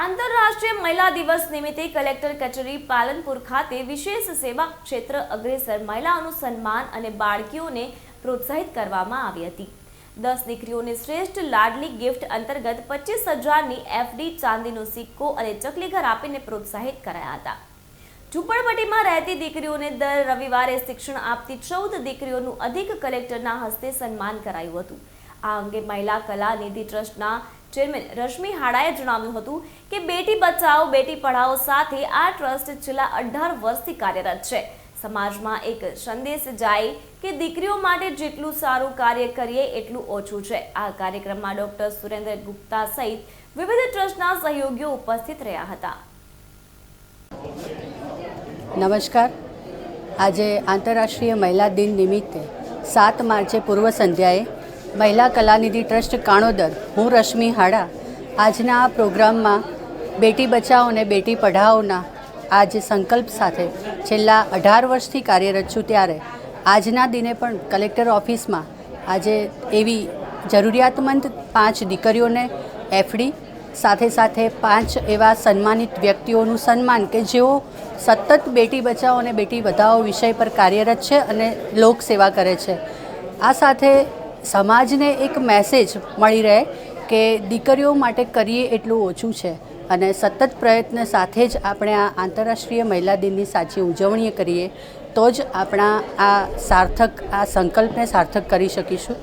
આંતરરાષ્ટ્રીય મહિલા દિવસ નિમિત્તે કલેક્ટર કચેરી પાલનપુર ખાતે વિશેષ સેવા ક્ષેત્ર અગ્રેસર મહિલાઓનું સન્માન અને બાળકીઓને પ્રોત્સાહિત કરવામાં આવી હતી. દસ દીકરીઓને શ્રેષ્ઠ લાડલી ગિફ્ટ અંતર્ગત પચીસ હજારની એફડી ચાંદીનો સિક્કો અને ચકલીઘર આપીને પ્રોત્સાહિત કરાયા હતા. ઝૂંપડપટ્ટીમાં રહેતી દીકરીઓને દર રવિવારે શિક્ષણ આપતી ચૌદ દીકરીઓનું અધિક કલેક્ટરના હસ્તે સન્માન કરાયું હતું. આ અંગે મહિલા કલા નિધિ ટ્રસ્ટના ચેરમેન રશ્મિ હાડાએ જણાવ્યું હતું કે બેટી બચાવો બેટી પઢાઓ સાથે આ ટ્રસ્ટ છેલ્લા અઢાર વર્ષથી કાર્યરત છે. સમાજમાં એક સંદેશ જાય કે દીકરીઓ માટે જેટલું સારું કાર્ય કરીએ, એટલું ઓછું છે. આ કાર્યક્રમમાં ડોક્ટર સુરેન્દ્ર ગુપ્તા સહિત વિવિધ ટ્રસ્ટના સહયોગીઓ ઉપસ્થિત રહ્યા હતા. નમસ્કાર. આજે આંતરરાષ્ટ્રીય મહિલા દિન નિમિત્તે સાત માર્ચે પૂર્વ સંધ્યાએ મહિલા કલાનિધિ ટ્રસ્ટ કાણોદર, હું રશ્મિ હાડા. આજના આ પ્રોગ્રામમાં બેટી બચાવો અને બેટી પઢાઓના આજ સંકલ્પ સાથે છેલ્લા અઢાર વર્ષથી કાર્યરત છું ત્યારે. આજના દિને પણ કલેક્ટર ઓફિસમાં આજે એવી જરૂરિયાતમંદ પાંચ દીકરીઓને એફડી, સાથે સાથે પાંચ એવા સન્માનિત વ્યક્તિઓનું સન્માન કે જેઓ સતત બેટી બચાવો અને બેટી વધાવો વિષય પર કાર્યરત છે અને લોક સેવા કરે છે. આ સાથે સમાજને એક મેસેજ મળી રહે કે દીકરીઓ માટે કરીએ એટલું ઓછું છે. અને સતત પ્રયત્ન સાથે જ આપણે આ આંતરરાષ્ટ્રીય મહિલા દિનની સાચી ઉજવણી કરીએ, તો જ આપણા આ સાર્થક, આ સંકલ્પને સાર્થક કરી શકીશું.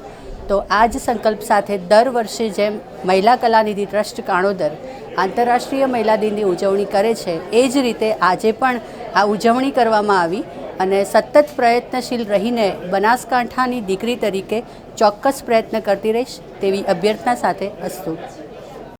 તો આ જ સંકલ્પ સાથે દર વર્ષે જેમ મહિલા કલાનિધિ ટ્રસ્ટ કાણોદર આંતરરાષ્ટ્રીય મહિલા દિનની ઉજવણી કરે છે, એ જ રીતે આજે પણ આ ઉજવણી કરવામાં આવી. અને સતત પ્રયત્નશીલ રહીને બનાસકાંઠાની દીકરી તરીકે ચોક્કસ પ્રયત્ન કરતી રહીશ તેવી અભ્યર્થના સાથે અસ્તુ.